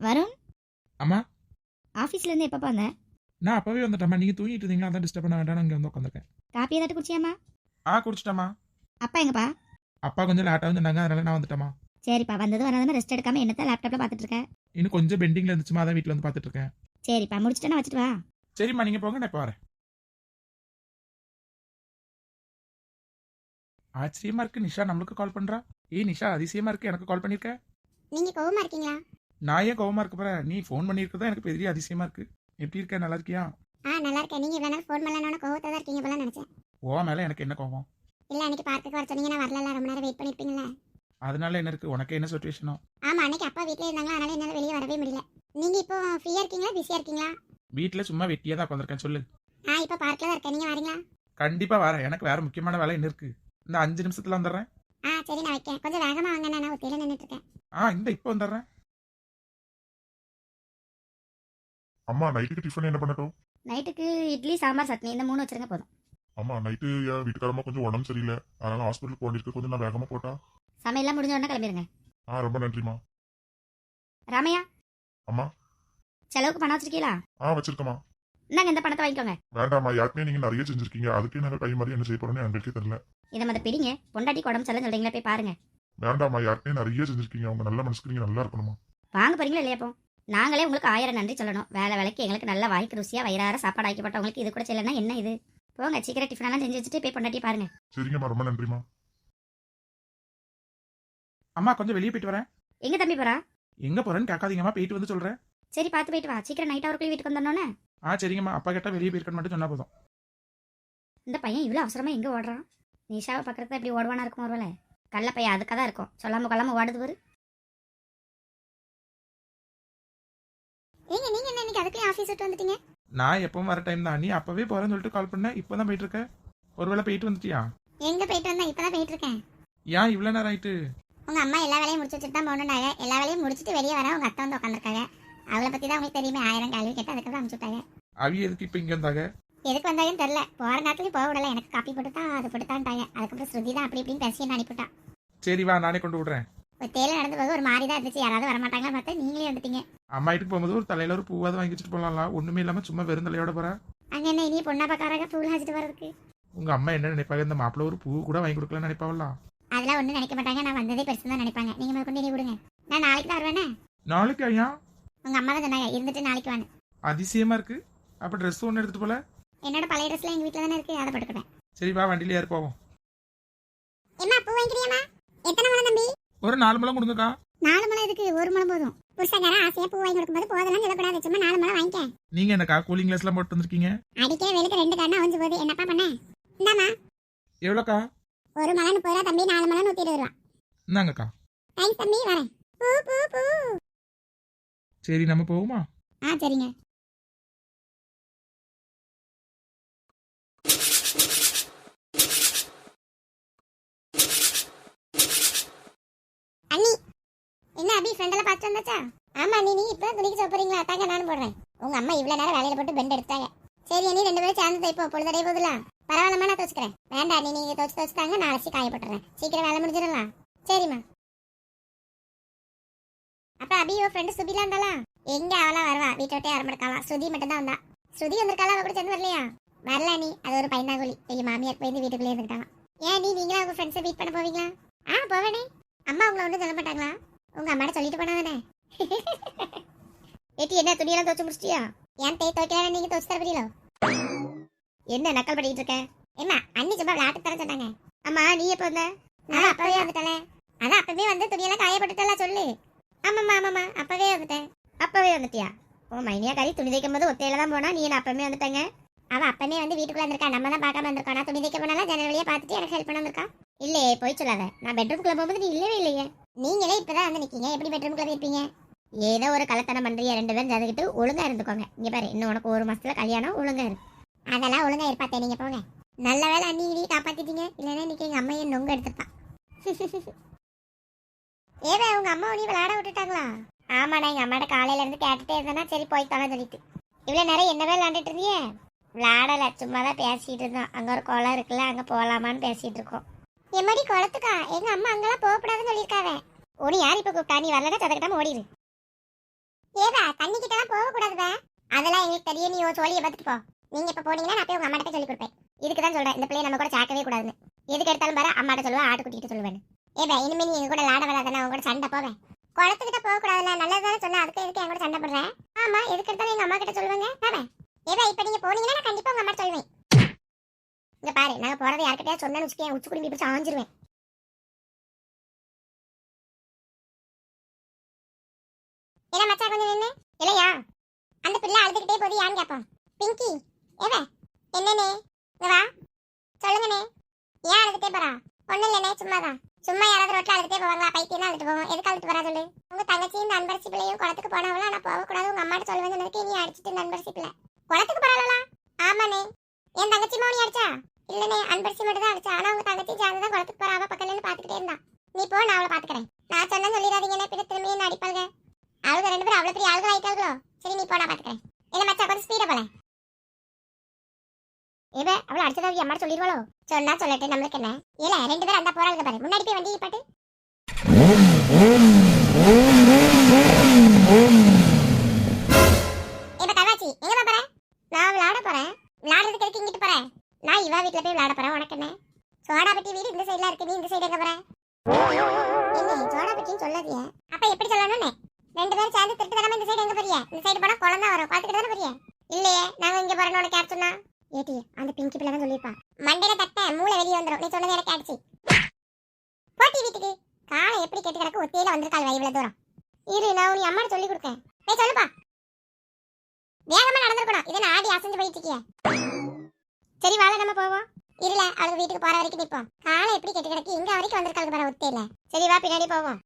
வருண்? அம்மா? ஆஃபீஸ்ல இருந்து எப்பப்பா வந்த? நான் அப்பவே வந்துட்டேம்மா. நீங்க தூங்கிட்டு இருந்தீங்க அதான் டிஸ்டர்ப் பண்ண வேண்டாம் இங்க வந்து உட்காந்துருக்கேன் காப்பி ஏதாட்டு குடிச்சியாமா ஆ குடிச்சிட்டேம்மா. அப்பா எங்கப்பா? அப்பா கொஞ்சம் லேட்டாக வந்துட்டாங்க அதனால நான் வந்துட்டேம்மா. சரிப்பா. வந்தது வராதமா ரெஸ்ட் எடுக்காம என்னத்த லேப்டாப்ல பார்த்துட்டு இருக்க இன்னும் கொஞ்சம் பெண்டிங்ல இருந்துச்சுமா அதான் வீட்டில் வந்து பார்த்துட்டு இருக்கேன் சரிப்பா. முடிச்சுட்டு நான் வச்சுட்டு வா. சரிம்மா நீங்க போங்க. நான் இப்போ வரேன். ஆச்சரியமா இருக்கு நிஷா. நம்மளுக்கு கால் பண்றா? ஏய் நிஷா அதிசயமா இருக்கு. எனக்கு கால் பண்ணிருக்க? நீங்க கோவமா இருக்கீங்களா? நான் ஏன் கோவமா இருக்க போறேன்? நீ ஃபோன் பண்ணிருக்கதா எனக்கு பெரிய அதிசயமா இருக்கு. எப்படி இருக்க? நல்லா இருக்கியா? ஆ நல்லா இருக்கேன். நீங்க இவ்வளவு நேரம் ஃபோன் பண்ணலன்னு கோவத்தை தான் இருக்கீங்க போல நினைச்சேன். ஓ மேல எனக்கு என்ன கோவம்? இல்ல அன்னைக்கு பார்க்குக்கு வர சொன்னீங்க. நான் வரல ரொம்ப நேரம் வெயிட் பண்ணிருப்பீங்களா அதனால என்ன இருக்கு? உனக்கு என்ன சுச்சுவேஷனோ ஆமா அன்னைக்கு அப்பா வீட்லயே இருந்தாங்களா? அதனால என்னால வெளியே வரவே முடியல. நீங்க இப்போ ஃப்ரீயா இருக்கீங்களா? பிஸியா இருக்கீங்களா? வீட்டில் சும்மா வெட்டியா தான் உட்காந்துருக்கேன் சொல்லு. நான் இப்போ பார்க்ல தான் இருக்கேன். நீங்க வரீங்களா? கண்டிப்பா வரேன். எனக்கு வேற முக்கியமான வேலை என்ன இருக்கு? இந்த அஞ்சு நிமிஷத்துல வந்துடுறேன். ஆ சரி நான் வைக்கேன். கொஞ்சம் வேகமா வாங்க நான் ஒத்தையில நின்னுட்டு இருக்கேன். ஆ இந்த இப்போ வந்துடுறேன். அம்மா நைட்டுக்கு டிஃபன் என்ன பண்ணட்டும்? நைட்டுக்கு இட்லி சாம்பார் சட்னி இந்த மூணு வச்சிருங்க போதும். அம்மா நைட்டு என் வீட்டுக்காரமா கொஞ்சம் உடம்பு சரியில்லை. அதனால ஹாஸ்பிட்டலுக்கு போனிருக்கு கொஞ்சம் நான் வேகமா போட்டா? சமையல்லாம் முடிஞ்ச உடனே கிளம்பிடுங்க ஆ ரொம்ப நன்றிம்மா. ராமையா? அம்மா. செலவுக்கு பணம் வச்சிருக்கீங்களா? ஆ வச்சிருக்கம்மா. இந்தாங்க இந்த பணத்தை வாங்கிக்கோங்க. வேண்டாம்மா யாருக்குமே நீங்க நிறைய செஞ்சிருக்கீங்க. அதுக்கே நாங்க கை மாதிரி என்ன செய்ய போறோம்னு எங்களுக்கே தெரியல. இதை மத்த பிடிங்க. பொண்டாட்டி உடம்பு செல்லம் சொல்றீங்களா போய் பாருங்க. வேண்டாம்மா யாருக்குமே நிறைய செஞ்சிருக்கீங்க. அவங்க நல்ல மனசுக்கு நீங்க நல்லா இருக்கணுமா வாங்க போறீங்களா இல்லையா அப்போ? நாங்களே உங்களுக்கு ஆயிரம் நன்றி சொல்லணும். வேலை வேலைக்கு எங்களுக்கு நல்ல வாய்க்கு ருசியா வயிறார சாப்பாடு ஆக்கப்பட்டவங்களுக்கு இது கூட செய்யலைன்னா என்ன இது? போங்க சீக்கிரம் டிஃபன் எல்லாம் செஞ்சு வச்சுட்டு போய் பொண்டாட்டி பாருங்க. சரிங்கம்மா ரொம்ப நன்றிம்மா. அம்மா கொஞ்சம் வெளியே போயிட்டு வரேன். எங்க தம்பி போறா? எங்க போறேன்னு கேட்காதீங்கம்மா போயிட்டு வந்து சொல்றேன். சரி பார்த்து போயிட்டு வா. சீக்கிரம் நைட் அவருக்குள்ளே வீட்டுக்கு வந்தோன்னே ஆ சரிங்கம்மா. அப்பா கேட்டா வெளியே போயிருக்கன்னு மட்டும் சொன்னா போதும். இந்த பையன் இவ்வளோ அவசரமா எங்க ஓடுறான்? நிஷாவை பக்கத்துல இப்படி ஓடுவானா இருக்கும் ஒருவேளை? கள்ள பையன் அதுக்காக தான் இருக்கும். சொல்லாம கொள்ளாம ஓடுது பாரு. ஏங்க நீங்க என்ன இன்னைக்கு அதுக்குள்ளே ஆஃபீஸ் விட்டு வந்துட்டீங்க? நான் எப்பவும் வர டைம் தான். நீ அப்பவே போறேன்னு சொல்லிட்டு கால் பண்ண. இப்பதான் போயிட்டு இருக்க. ஒருவேளை போயிட்டு வந்துட்டியா? எங்க போயிட்டு வந்தேன் இப்பதான் போயிட்டு இருக்கேன். ஏன் இவ்வளவு நேரம் ஆயிட்டு? உங்க அம்மா எல்லா வேலையும் முடிச்சு வச்சுட்டு தான் போகணுன்னாங்க எல்லா வேலையும் முடிச்சுட்டு வெளியே வர உங்க அத்தை வந்து உட்காந்துருக்காங்க அவளை பத்தி தான் உங்களுக்கு தெரியுமே. ஆயிரம் கேள்வி கேட்டு அதுக்கப்புறம் அனுப்பிச்சு விட்டாங்க. அவி எதுக்கு இப்ப இங்க வந்தாங்க? எதுக்கு வந்தாங்கன்னு தெரியல. போற நேரத்துலயும் போக விடல. எனக்கு காப்பி போட்டுட்டா அது போட்டுட்டான்ட்டாங்க அதுக்கப்புறம் ஸ்ருதி தான் அப்படி இப்படின்னு பேசி என்ன அனுப்பிவிட்டா? சரி வா நானே கொண்டு விடுறேன். ஒரு தேயிலை நடந்து போது ஒரு மாதிரி தான் இருந்துச்சு. யாராவது வரமாட்டாங்களா பார்த்தா நீங்களே வந்துட்டீங்க. அம்மா வீட்டுக்கு போகும்போது ஒரு தலையில ஒரு பூவாவது வாங்கி வச்சுட்டு போலாம்ல. ஒண்ணுமே இல்லாம சும்மா வெறும் தலையோட போற? அங்க என்ன இனி பொண்ணா பக்காராக பூ வச்சுட்டு வர்றதுக்கு உங்க அம்மா என்ன நினைப்பாங்க? இந்த மாப்பிள்ள ஒரு பூ கூட வாங்கி கொடுக்கலன்னு நினைப்பாவல அதெல்லாம் ஒண்ணும் நினைக்க மாட்டாங்க. நான் வந்ததே பெருசு தான் நினைப்பாங்க. நீங்க கொண்டு நீ விடுங்க. நான் நாளைக்கு தான் வருவேனே? நாளைக்கு ஐயா? உங்க அம்மா தான் சொன்னாங்க. இருந்துட்டு நாளைக்கு வாங்க அதிசயமா இருக்கு. அப்ப ட்ரெஸ் ஒன்று எடுத்துட்டு போல? என்னோட பழைய ட்ரெஸ்ல எங்க வீட்டுல தானே இருக்கு. அதை போட்டுக்கிட்டேன். சரி வா வண்டியில ஏறி போவோம். எம்மா பூ வாங்கிக்கிறியாமா எத்தனை முளம் தம்பி? ஒரு நாலு முழம் கொடுங்கக்கா. நாலு முளம் எதுக்கு? ஒரு முளம் போதும். புருஷக்கார ஆசையா பூ வாங்கி கொடுக்கும்போது போதெல்லாம் சொல்லக்கூடாது சும்மா நாலு முளம் வாங்கிக்க. நீங்க என்னக்கா கூலிங் கிளாஸ் எல்லாம் போட்டு வந்திருக்கீங்க அடிக்கிற வெளுக்கு ரெண்டு கண்ணா வந்து போகுது. என்னப்பா பண்ண? இந்தாமா எவ்வளோக்கா? ஒரு மலை முப்பது ரூபா தம்பி. நாலு மலை நூத்தி இருபது ரூபா. இந்தாங்கக்கா. தேங்க்ஸ் தம்பி. வரேன். பூ பூ பூ. சரி நம்ம போவோமா? ஆ சரிங்க. என்ன அபி ஃப்ரெண்டெல்லாம் பார்த்து வந்தாச்சா? ஆமா நீ நீ இப்போ துணிக்கு சோப்புறீங்களா தாங்க நானும் போடுறேன். உங்க அம்மா இவ்வளோ நேரம் வேலையில போட்டு பெண்ட் எடுத்தாங்க சரி நீ ரெண்டு பேரும் சேர்ந்து தைப்போம் பொழுதடைய போதுல பரவாயில்லமா நான் துவச்சுக்கிறேன். வேண்டாம் நீ நீங்க துவச்சு தாங்க நான் அலசி காய போட்டுறேன். சீக்கிரம் வேலை முடிஞ்சிடலாம். சரிம்மா. அப்ப அபி உன் ஃப்ரெண்டு சுபிலா இருந்தாளா? எங்க அவளா வருவா? வீட்டை விட்டே வரமாட்டாளா ஸ்ருதி மட்டும் தான் வந்தா. ஸ்ருதி வந்திருக்காளா? அவ கூட சேர்ந்து வரலையா? வரல நீ. அது ஒரு பையனாகுலி எங்க மாமியார் போய் வீட்டுக்குள்ளே இருந்துட்டாங்க ஏன் நீ நீங்களா உங்க ஃப்ரெண்ட்ஸை மீட் பண்ண போவீங்களா? ஆ போவேனே. அம்மா உங்களை ஒன்றும் சொல்ல மாட்டாங்களா? உங்க அம்மாட்ட சொல்லிட்டு போனாதானே ஏட்டி என்ன துணியெல்லாம் துவச்சு முடிச்சிட்டியா? ஏன் தே துவைக்கலாம் நீங்க துவச்சு தரப்பீங்களோ என்ன நக்கல் பண்ணிட்டு இருக்க? ஏம்மா அண்ணி சும்மா விளையாட்டு தர சொன்னாங்க. அம்மா நீ எப்போ வந்த? நான் அப்பவே வந்துட்டேன். அதான் அப்பவே வந்து துணியெல்லாம் காய போட்டுட்டல சொல்லு. ஆமாம்மா ஆமாம்மா அப்பவே வந்துட்டேன். அப்பவே வந்துட்டியா? ஓ மைனியா கறி துணி தைக்கும் போது ஒத்தையில தான் போனா நீ என்ன அப்பவே வந்துட்டேங்க? அவ அப்பமே வந்து வீட்டுக்குள்ள வந்திருக்கா நம்ம தான் பார்க்காம வந்திருக்கோம் நான் துணி தைக்க போனாலும் ஜன்னல் வழியா பார்த்துட்டு எனக்கு ஹெல்ப் பண்ண வந்திருக்கா? இல்லையே போய் சொல்லாத. நான் பெட்ரூம்குள்ள போகும்போது நீ இல்லவே இல்லையே. நீங்களே இப்பதான் வந்து நிக்கீங்க. எப்படி பெட்ரூம்குள்ள போயிருப்பீங்க? ஏதோ ஒரு கலத்தனம் பண்றீங்க. ரெண்டு பேரும் சேர்ந்துக்கிட்டு ஒழுங்கா இருந்துக்கோங்க. இங்க பாரு இன்னும் உனக்கு ஒரு மாசத்துல கல்யாணம் ஒழுங்கா இருக்கு. அதெல்லாம் ஒழுங்கா இருப்பாத்தே நீங்க போங்க. நல்ல வேலை அண்ணி நீ காப்பாத்திட்டீங்க. இல்லைன்னா இன்னைக்கு எங்க அம்மையை நொங்க எடுத்துப்பா. ஏவே உங்க அம்மா உனி விளையாட விட்டுட்டாங்களா? ஆமாடா எங்க அம்மாட்ட காலையில இருந்து கேட்டுட்டே இருந்தேன்னா சரி போய் தொலை சொல்லிட்டு. இவ்வளவு நேரம் என்னவே விளையாண்டுட்டு இருந்தீங்க விளையாடல சும்மா தான் பேசிட்டு இருந்தோம் அங்க ஒரு குளம் இருக்குல்ல அங்க போலாமான்னு பேசிட்டு இருக்கோம். எம்மடி குளத்துக்கா? எங்க அம்மா அங்கெல்லாம் போகக்கூடாதுன்னு சொல்லியிருக்காவே. உனி யார் இப்ப கூப்பிட்டா? நீ வரலன்னா சதக்கிட்டாம ஓடிடு ஏதா தண்ணி கிட்ட போக அதெல்லாம் எங்களுக்கு தெரியும். நீ உன் சோழியை பார்த்துட்டு போ. நீங்க இப்ப போனீங்கன்னா நான் போய் உங்க அம்மாட்ட சொல்லி கொடுப்பேன். இதுக்கு தான் சொல்றேன். இந்த பிள்ளைய நம்ம கூட சேர்க்கவே கூடாதுன்னு. எதுக்கு எடுத்தாலும் பாரு அம்மாட்ட சொல்லுவேன் ஆட்டுக்குட்டிட்டு சொல்லுவேன் ஏதா இனிமே நீ எங்க கூட லாட வராதானே அவங்க கூட சண்டை போவேன். குளத்துக்கிட்ட போக கூடாதுல்ல நல்லதானே சொன்னா. அதுக்கு எதுக்கு என் கூட சண்டை போடுறேன் ஆமா எதுக்கு எடுத்தாலும் எங்க அம்மா கிட்ட சொல்லுவாங்க. ஏதா இப்ப நீங்க போனீங்கன்னா நான் கண்டிப்பா உங்க அம்மா சொல்லுவேன் இங்க பாரு நாங்க போறதை யார்கிட்டயா சொன்னு வச்சுக்கேன் உச்சி குடும்பி பிடிச்சி ஆஞ்சிருவேன். என்ன மச்சா கொஞ்சம் நின்னு இல்லையா? அந்த பிள்ளை அழுதுகிட்டே போது யான்னு கேட்பான் பிங்கி ஏவ என்னனே இங்க வா. சொல்லுங்கண்ணே. ஏன் அழுதுட்டே போறா? ஒண்ணு இல்லைண்ணே சும்மாதான். சும்மா யாராவது ரோட்ல அழுதுட்டே போவாங்களா? பைத்தியம் அழுது போவோம். எதுக்கு அழுது வரா சொல்லு. உங்க தங்கச்சியும் இந்த பிள்ளையும் குளத்துக்கு போனவங்களா நான் போகக்கூடாது. உங்க அம்மாட்ட சொல்லுவேன் சொன்னதுக்கு நீ அடிச்சிட்டு இந்த பிள்ளை. குளத்துக்கு போறாளா? ஆமாண்ணே. என் தங்கச்சி மௌனி அடிச்சா? இல்லனே அன்பரசி மட்டும் தான் அடிச்சா. ஆனா உங்க தங்கச்சி ஜாதி தான் குளத்துக்கு போறா. பக்கத்துல பாத்துக்கிட்டே இருந்தா. நீ போ நான் அவளை பாத்துக்கிறேன் நான் சொன்னா சொல்லிடாதீங்கன்னு பின்ன திரும்பி என்ன அடிப்பாங்க அவளுக்கு ரெண்டு பேரும் அவ்வளவு பெரிய ஆளுகள் ஆயிட்டாங்களோ சரி நீ போ நான் பாத்துக்கிறேன் இல்ல மச்சா கொஞ்சம் ஸ்பீடா போல இவ அவளை அடிச்சதா அம்மா சொல்லிடுவாளோ? சொன்னா சொல்லட்டு நம்மளுக்கு என்ன? இல்ல ரெண்டு பேரும் அந்த போறாளுங்க பாரு. முன்னாடி போய் வண்டி பாட்டு இப்ப தவாச்சி எங்க போற? நான் விளையாட போறேன். விளையாடுறதுக்கு எதுக்கு இங்கிட்டு போறேன் நான் இவா வீட்டுல போய் விளையாட போறேன். உனக்கு என்ன? சோடாபட்டி வீடு இந்த சைடுல இருக்கு. நீ இந்த சைடு எங்க போற? என்ன சோடாபட்டின்னு சொல்லாதிய அப்ப எப்படி சொல்லணும்னு? ரெண்டு பேரும் சேர்ந்து திருட்டு தரமா இந்த சைடு எங்க போறிய இந்த சைடு போனா குழந்தை வரும். பாத்துக்கிட்டு தானே போறிய இல்லையே நாங்க இங்க போறோம்னு உனக்கு யார் சொன்னா? ஏடி அந்த பிங்கி பிள்ளை தான் சொல்லியிருப்பா. மண்டையில தட்ட மூளை வெளியே வந்துடும் நீ சொன்னது எனக்கு ஆச்சு போட்டி வீட்டுக்கு. காலை எப்படி கேட்டு கிடக்கு? ஒத்தையில வந்திருக்காள் வழி இவ்வளவு தூரம். இரு நான் உன் அம்மா சொல்லி கொடுக்கேன். சொல்லுப்பா வேகமா நடந்திருக்கணும் இதை நான் ஆடி அசைஞ்சு போயிட்டு இருக்கிய சரி வாழ நம்ம போவோம். இருல அவளுக்கு வீட்டுக்கு போற வரைக்கும் நிப்போம். காலை எப்படி கெட்டு கிடக்கு இங்க வரைக்கும் வந்திருக்காங்க பாரு ஒத்தையில. சரி வா பின்னாடி போவோம்.